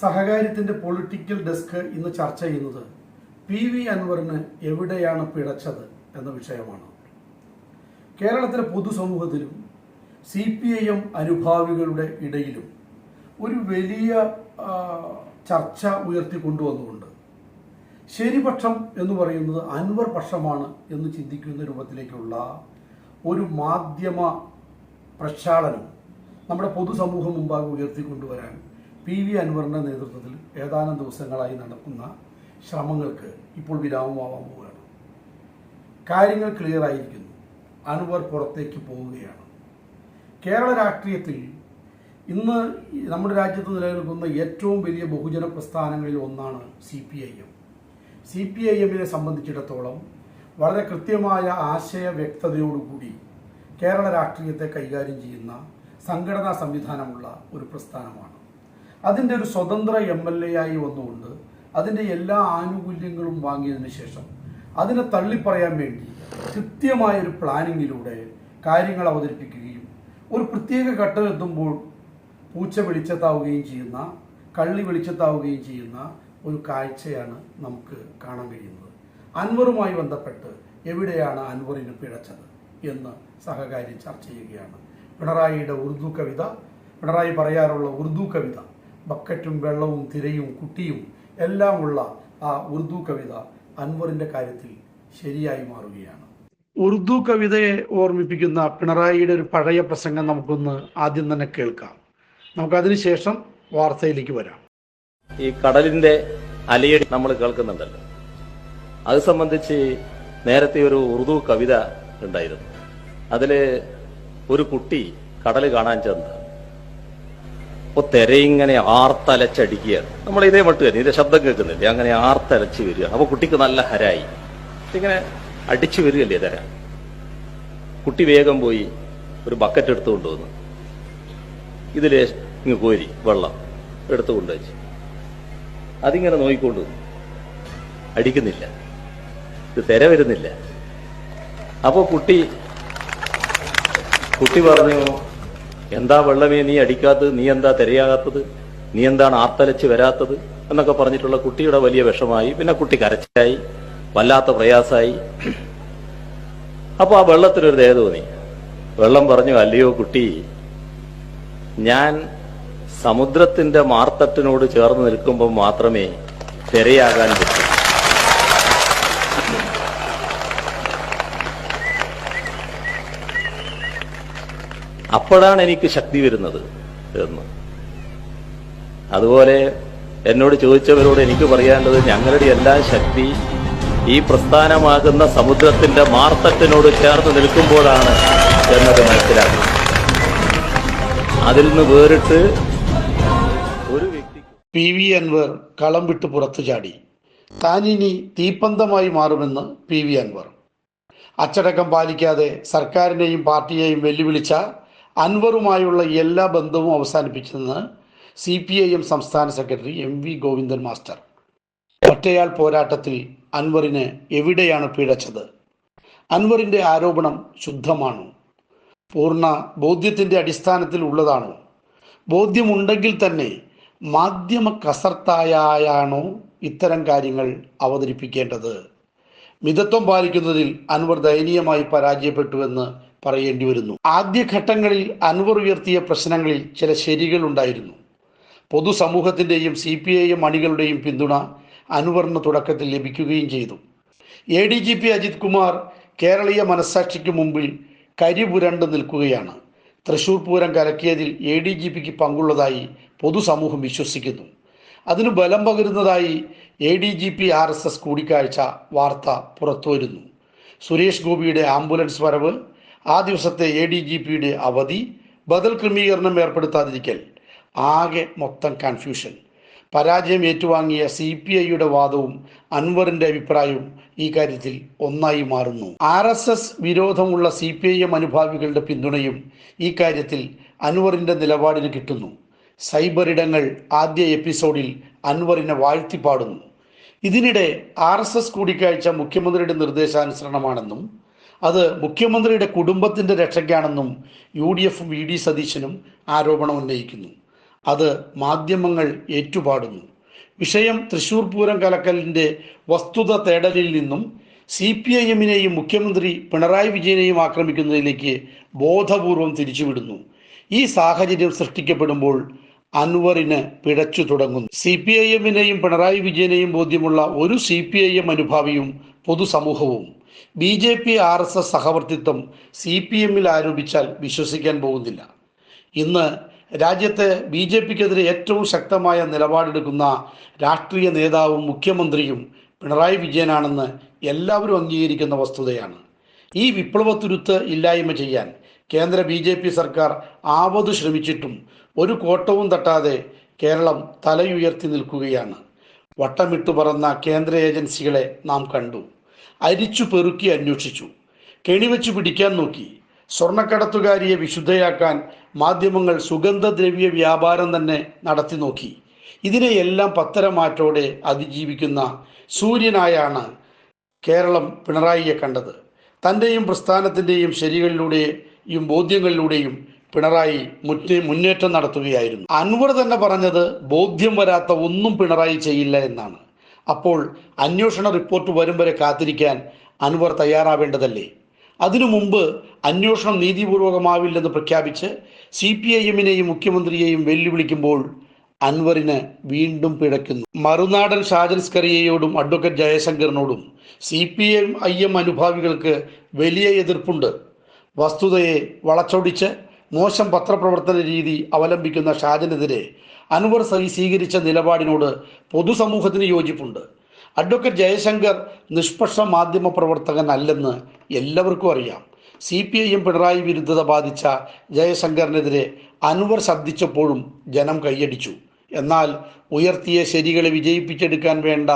സഹകാര്യത്തിന്റെ political desk ഇന്ന് ചർച്ച ചെയ്യുന്നത് പി വി അൻവറിന് എവിടെയാണ് പിഴച്ചത് എന്ന വിഷയമാണ്. കേരളത്തിലെ പൊതുസമൂഹത്തിലും സി പി ഐ എം അനുഭാവികളുടെ ഇടയിലും ഒരു വലിയ ചർച്ച ഉയർത്തി കൊണ്ടുവന്നുകൊണ്ട് ശരിപക്ഷം എന്ന് പറയുന്നത് അൻവർ പക്ഷമാണ് എന്ന് ചിന്തിക്കുന്ന രൂപത്തിലേക്കുള്ള ഒരു മാധ്യമ പ്രക്ഷാളനം നമ്മുടെ പൊതുസമൂഹം മുമ്പാകെ ഉയർത്തിക്കൊണ്ടുവരാൻ പി വി അൻവറിന്റെ നേതൃത്വത്തിൽ ഏതാനും ദിവസങ്ങളായി നടക്കുന്ന ശ്രമങ്ങൾക്ക് ഇപ്പോൾ വിരാമമാവാൻ പോവുകയാണ്. കാര്യങ്ങൾ ക്ലിയർ ആയിരിക്കുന്നു. അൻവർ പുറത്തേക്ക് പോവുകയാണ്. കേരള രാഷ്ട്രീയത്തിൽ ഇന്ന് നമ്മുടെ രാജ്യത്ത് നിലനിൽക്കുന്ന ഏറ്റവും വലിയ ബഹുജന പ്രസ്ഥാനങ്ങളിൽ ഒന്നാണ് C P I M. C P I എമ്മിനെ സംബന്ധിച്ചിടത്തോളം വളരെ കൃത്യമായ ആശയ വ്യക്തതയോടുകൂടി കേരള രാഷ്ട്രീയത്തെ കൈകാര്യം ചെയ്യുന്ന സംഘടനാ സംവിധാനമുള്ള ഒരു പ്രസ്ഥാനമാണ്. അതിന്റെ ഒരു സ്വതന്ത്ര എം എൽ എ ആയി വന്നുകൊണ്ട് അതിന്റെ എല്ലാ ആനുകൂല്യങ്ങളും വാങ്ങിയതിന് ശേഷം അതിനെ തള്ളിപ്പറയാൻ വേണ്ടി കൃത്യമായ ഒരു പ്ലാനിങ്ങിലൂടെ കാര്യങ്ങൾ അവതരിപ്പിക്കുകയും ഒരു പ്രത്യേക ഘട്ടം എത്തുമ്പോൾ പൂച്ച വെളിച്ചത്താവുകയും ചെയ്യുന്ന കള്ളി വെളിച്ചത്താവുകയും ചെയ്യുന്ന ഒരു കാഴ്ചയാണ് നമുക്ക് കാണാൻ കഴിയുന്നത്. അൻവറുമായി ബന്ധപ്പെട്ട് എവിടെയാണ് അൻവറിന് പിഴച്ചത് എന്ന് സഹകാരി ചർച്ച ചെയ്യുകയാണ്. പിണറായിയുടെ ഉറുദു കവിത പിണറായി പറയാറുള്ള ഉറുദു കവിത ബക്കറ്റും വെള്ളവും തിരയും കുട്ടിയും എല്ലാമുള്ള ആ ഉറുദു കവിത അൻവറിന്റെ കാര്യത്തിൽ ശരിയായി മാറുകയാണ്. ഉറുദു കവിതയെ ഓർമ്മിപ്പിക്കുന്ന പിണറായിയുടെ ഒരു പഴയ പ്രസംഗം നമുക്കൊന്ന് ആദ്യം തന്നെ കേൾക്കാം. നമുക്കതിനുശേഷം വാർത്തയിലേക്ക് വരാം. ഈ കടലിന്റെ അലയടി നമ്മൾ കേൾക്കുന്നുണ്ടല്ലോ. അത് സംബന്ധിച്ച് നേരത്തെ ഒരു ഉറുദു കവിത ഉണ്ടായിരുന്നു. അതിൽ ഒരു കുട്ടി കടൽ കാണാൻ ചെന്ന് അപ്പൊ ഇങ്ങനെ ആർത്തലച്ചടിക്കുകയാണ് നമ്മൾ ഇതേ മട്ട് തന്നെ ഇതിന്റെ ശബ്ദം കേൾക്കുന്നില്ല? അങ്ങനെ ആർത്തലച്ച് വരികയാണ് അപ്പൊ കുട്ടിക്ക് നല്ല ഹരായി. ഇങ്ങനെ അടിച്ചു വരികയല്ലേ തിര? കുട്ടി വേഗം പോയി ഒരു ബക്കറ്റ് എടുത്തു കൊണ്ടുവന്നു. ഇതിലേ ഇങ്ങ് കോരി വെള്ളം എടുത്തു കൊണ്ടുവച്ചു. അതിങ്ങനെ നോക്കിക്കൊണ്ടു അടിക്കുന്നില്ല. ഇത് തെര വരുന്നില്ല. അപ്പോ കുട്ടി കുട്ടി പറഞ്ഞു എന്താ വെള്ളമേ നീ അടിക്കാത്തത്? നീ എന്താ തിരയാകാത്തത്? നീ എന്താണ് ആർത്തലച്ച് വരാത്തത്? എന്നൊക്കെ പറഞ്ഞിട്ടുള്ള കുട്ടിയുടെ വലിയ വിഷമായി പിന്നെ കുട്ടി കരച്ചായി. വല്ലാത്ത പ്രയാസായി അപ്പൊ ആ വെള്ളത്തിനൊരു ദയ തോന്നി. വെള്ളം പറഞ്ഞു അല്ലയോ കുട്ടി ഞാൻ സമുദ്രത്തിന്റെ മാർത്തട്ടിനോട് ചേർന്ന് നിൽക്കുമ്പോൾ മാത്രമേ തിരയാകാൻ പറ്റൂ. അപ്പോഴാണ് എനിക്ക് ശക്തി വരുന്നത് എന്ന്. അതുപോലെ എന്നോട് ചോദിച്ചവരോട് എനിക്ക് പറയാനുള്ളത് ഞങ്ങളുടെ എല്ലാ ശക്തി ഈ പ്രസ്ഥാനമാകുന്ന സമുദ്രത്തിന്റെ മാർത്തട്ടിനോട് ചേർന്ന് നിൽക്കുമ്പോഴാണ് എന്നത് മനസ്സിലാക്കുന്നത്. അതിൽ നിന്ന് വേറിട്ട് ഒരു വ്യക്തി പി വി അൻവർ കളം വിട്ട് പുറത്തു ചാടി. താനിനി തീപ്പന്തമായി മാറുമെന്ന് പി വി അൻവർ. അച്ചടക്കം പാലിക്കാതെ സർക്കാരിനെയും പാർട്ടിയെയും വെല്ലുവിളിച്ച അൻവറുമായുള്ള എല്ലാ ബന്ധവും അവസാനിപ്പിച്ചെന്ന് സി പി ഐ എം സംസ്ഥാന secretary M V Govindan master. ഒറ്റയാൾ പോരാട്ടത്തിൽ അൻവറിന് എവിടെയാണ് പിഴച്ചത്? അൻവറിന്റെ ആരോപണം ശുദ്ധമാണോ. പൂർണ ബോധ്യത്തിന്റെ അടിസ്ഥാനത്തിൽ ഉള്ളതാണോ. ബോധ്യമുണ്ടെങ്കിൽ തന്നെ മാധ്യമ കസർത്തായാണോ ഇത്തരം കാര്യങ്ങൾ അവതരിപ്പിക്കേണ്ടത്? മിതത്വം പാലിക്കുന്നതിൽ അൻവർ ദയനീയമായി പരാജയപ്പെട്ടുവെന്ന് പറയേണ്ടി വരുന്നു. ആദ്യഘട്ടങ്ങളിൽ അൻവർ ഉയർത്തിയ പ്രശ്നങ്ങളിൽ ചില ശരികൾ ഉണ്ടായിരുന്നു. പൊതുസമൂഹത്തിന്റെയും സി പി ഐ എം അണികളുടെയും പിന്തുണ അൻവറിന് തുടക്കത്തിൽ ലഭിക്കുകയും ചെയ്തു. A D G P Ajith Kumar കേരളീയ മനസ്സാക്ഷിക്ക് മുമ്പിൽ കരിപുരണ്ട് നിൽക്കുകയാണ്. തൃശൂർ പൂരം കലക്കിയതിൽ എ ഡി ജി പിക്ക് പങ്കുള്ളതായി പൊതുസമൂഹം വിശ്വസിക്കുന്നു. അതിന് ബലം പകരുന്നതായി A D G P R S S കൂടിക്കാഴ്ച വാർത്ത പുറത്തുവരുന്നു. സുരേഷ് ഗോപിയുടെ ആംബുലൻസ് വരവ് ആ ദിവസത്തെ എ ഡി ജി പിയുടെ അവധി ബദൽ ക്രമീകരണം ഏർപ്പെടുത്താതിരിക്കൽ. ആകെ മൊത്തം കൺഫ്യൂഷൻ പരാജയം ഏറ്റുവാങ്ങിയ സി പി ഐയുടെ വാദവും അൻവറിന്റെ അഭിപ്രായവും ഈ കാര്യത്തിൽ ഒന്നായി മാറുന്നു. ആർ എസ് എസ് വിരോധമുള്ള സി പി ഐ എം അനുഭാവികളുടെ പിന്തുണയും ഈ കാര്യത്തിൽ അൻവറിന്റെ നിലപാടിന് കിട്ടുന്നു. സൈബർ ഇടങ്ങൾ ആദ്യ എപ്പിസോഡിൽ അൻവറിനെ വാഴ്ത്തിപ്പാടുന്നു. ഇതിനിടെ ആർ എസ് എസ് കൂടിക്കാഴ്ച മുഖ്യമന്ത്രിയുടെ നിർദ്ദേശാനുസരണമാണെന്നും അത് മുഖ്യമന്ത്രിയുടെ കുടുംബത്തിന്റെ രക്ഷയ്ക്കാണെന്നും യു ഡി എഫും വി ഡി സതീശനും ആരോപണം ഉന്നയിക്കുന്നു. അത് മാധ്യമങ്ങൾ ഏറ്റുപാടുന്നു. വിഷയം തൃശൂർ പൂരം കലക്കലിന്റെ വസ്തുത തേടലിൽ നിന്നും സി പി ഐ എമ്മിനെയും മുഖ്യമന്ത്രി പിണറായി വിജയനെയും ആക്രമിക്കുന്നതിലേക്ക് ബോധപൂർവം തിരിച്ചുവിടുന്നു. ഈ സാഹചര്യം സൃഷ്ടിക്കപ്പെടുമ്പോൾ അൻവറിന് പിഴച്ചു തുടങ്ങുന്നു. സി പി ഐ എമ്മിനെയും പിണറായി വിജയനെയും ബോധ്യമുള്ള ഒരു സി പി ഐ എം അനുഭാവിയും പൊതുസമൂഹവും B J P R S S സഹവർത്തിത്വം C P എമ്മിൽ ആരോപിച്ചാൽ വിശ്വസിക്കാൻ പോകുന്നില്ല. ഇന്ന് രാജ്യത്തെ ബി ജെ പിക്കെതിരെ ഏറ്റവും ശക്തമായ നിലപാടെടുക്കുന്ന രാഷ്ട്രീയ നേതാവും മുഖ്യമന്ത്രിയും പിണറായി വിജയനാണെന്ന് എല്ലാവരും അംഗീകരിക്കുന്ന വസ്തുതയാണ്. ഈ വിപ്ലവത്തുരുത്ത് ഇല്ലായ്മ ചെയ്യാൻ കേന്ദ്ര ബി ജെ പി സർക്കാർ ആവത് ശ്രമിച്ചിട്ടും ഒരു കോട്ടവും തട്ടാതെ കേരളം തലയുയർത്തി നിൽക്കുകയാണ്. വട്ടമിട്ടു പറന്ന കേന്ദ്ര ഏജൻസികളെ നാം കണ്ടു. അരിച്ചു പെറുക്കി അന്വേഷിച്ചു. കെണിവെച്ച് പിടിക്കാൻ നോക്കി. സ്വർണക്കടത്തുകാരിയെ വിശുദ്ധയാക്കാൻ മാധ്യമങ്ങൾ സുഗന്ധദ്രവ്യ വ്യാപാരം തന്നെ നടത്തി നോക്കി. ഇതിനെയെല്ലാം പത്തരമാറ്റോടെ അതിജീവിക്കുന്ന സൂര്യനായാണ് കേരളം പിണറായിയെ കണ്ടത്. തന്റെയും പ്രസ്ഥാനത്തിന്റെയും ശരികളിലൂടെയും ബോധ്യങ്ങളിലൂടെയും പിണറായി മുന്നേറ്റം നടത്തുകയായിരുന്നു. അൻവർ തന്നെ പറഞ്ഞത് ബോധ്യം വരാത്ത ഒന്നും പിണറായി ചെയ്യില്ല എന്നാണ്. അപ്പോൾ അന്വേഷണ റിപ്പോർട്ട് വരും വരെ കാത്തിരിക്കാൻ അൻവർ തയ്യാറാവേണ്ടതല്ലേ? അതിനു മുമ്പ് അന്വേഷണം നീതിപൂർവകമാവില്ലെന്ന് പ്രഖ്യാപിച്ച് സി പി ഐ എമ്മിനെയും മുഖ്യമന്ത്രിയെയും വെല്ലുവിളിക്കുമ്പോൾ അൻവറിന് വീണ്ടും പിഴയ്ക്കുന്നു മറുനാടൻ ഷാജൻ സ്കറിയയോടും advocate ജയശങ്കറിനോടും C P M I M അനുഭാവികൾക്ക് വലിയ എതിർപ്പുണ്ട്. വസ്തുതയെ വളച്ചൊടിച്ച് മോശം പത്രപ്രവർത്തന രീതി അവലംബിക്കുന്ന ഷാജനെതിരെ അൻവർ സഹി സ്വീകരിച്ച നിലപാടിനോട് പൊതുസമൂഹത്തിന് യോജിപ്പുണ്ട്. അഡ്വക്കേറ്റ് ജയശങ്കർ നിഷ്പക്ഷ മാധ്യമ പ്രവർത്തകനല്ലെന്ന് എല്ലാവർക്കും അറിയാം. C P I M Pinarayi വിരുദ്ധത ബാധിച്ച ജയശങ്കറിനെതിരെ അൻവർ ശബ്ദിച്ചപ്പോഴും ജനം കൈയടിച്ചു. എന്നാൽ ഉയർത്തിയ ശരികളെ വിജയിപ്പിച്ചെടുക്കാൻ വേണ്ട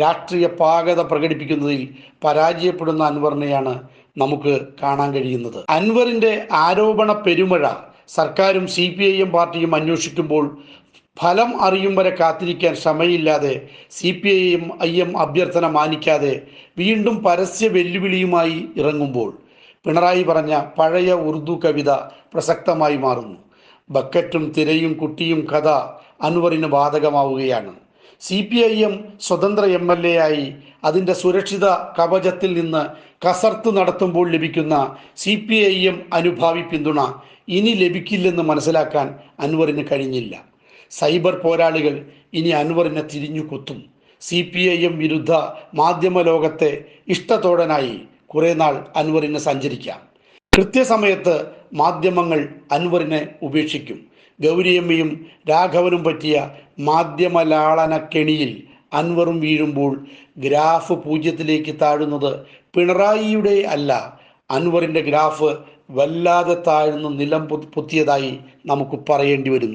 രാഷ്ട്രീയ പാകത പ്രകടിപ്പിക്കുന്നതിൽ പരാജയപ്പെടുന്ന അൻവറിനെയാണ് നമുക്ക് കാണാൻ കഴിയുന്നത്. അൻവറിന്റെ ആരോപണ പെരുമഴ സർക്കാരും സി പി ഐ എം പാർട്ടിയും അന്വേഷിക്കുമ്പോൾ ഫലം അറിയും വരെ കാത്തിരിക്കാൻ ക്ഷമയില്ലാതെ C P I M I M അഭ്യർത്ഥന മാനിക്കാതെ വീണ്ടും പരസ്യ വെല്ലുവിളിയുമായി ഇറങ്ങുമ്പോൾ പിണറായി പറഞ്ഞ പഴയ ഉറുദു കവിത പ്രസക്തമായി മാറുന്നു. ബക്കറ്റും തിരയും കുട്ടിയും കഥ അൻവറിന് ബാധകമാവുകയാണ്. സി പി ഐ എം സ്വതന്ത്ര എം എൽ എ ആയി അതിന്റെ സുരക്ഷിത കവചത്തിൽ നിന്ന് കസർത്ത് നടത്തുമ്പോൾ ലഭിക്കുന്ന സി പി ഐ എം അനുഭാവി പിന്തുണ ഇനി ലഭിക്കില്ലെന്ന് മനസ്സിലാക്കാൻ അൻവറിന് കഴിഞ്ഞില്ല. സൈബർ പോരാളികൾ ഇനി അൻവറിനെ തിരിഞ്ഞു കുത്തും. സി പി ഐ എം വിരുദ്ധ മാധ്യമ ലോകത്തെ ഇഷ്ടത്തോടനായി കുറേ നാൾ അൻവറിന് സഞ്ചരിക്കാം. കൃത്യസമയത്ത് മാധ്യമങ്ങൾ അൻവറിനെ ഉപേക്ഷിക്കും. ഗൗരിയമ്മയും രാഘവനും പറ്റിയ മാധ്യമലാളന കെണിയിൽ അൻവറും വീഴുമ്പോൾ ഗ്രാഫ് പൂജ്യത്തിലേക്ക് താഴുന്നത് പിണറായിയുടെ അല്ല. അൻവറിന്റെ ഗ്രാഫ് വല്ലാതെ താഴ്ന്നു നിലം പൊത്തിയതായി നമുക്ക് പറയേണ്ടി വരുന്നു.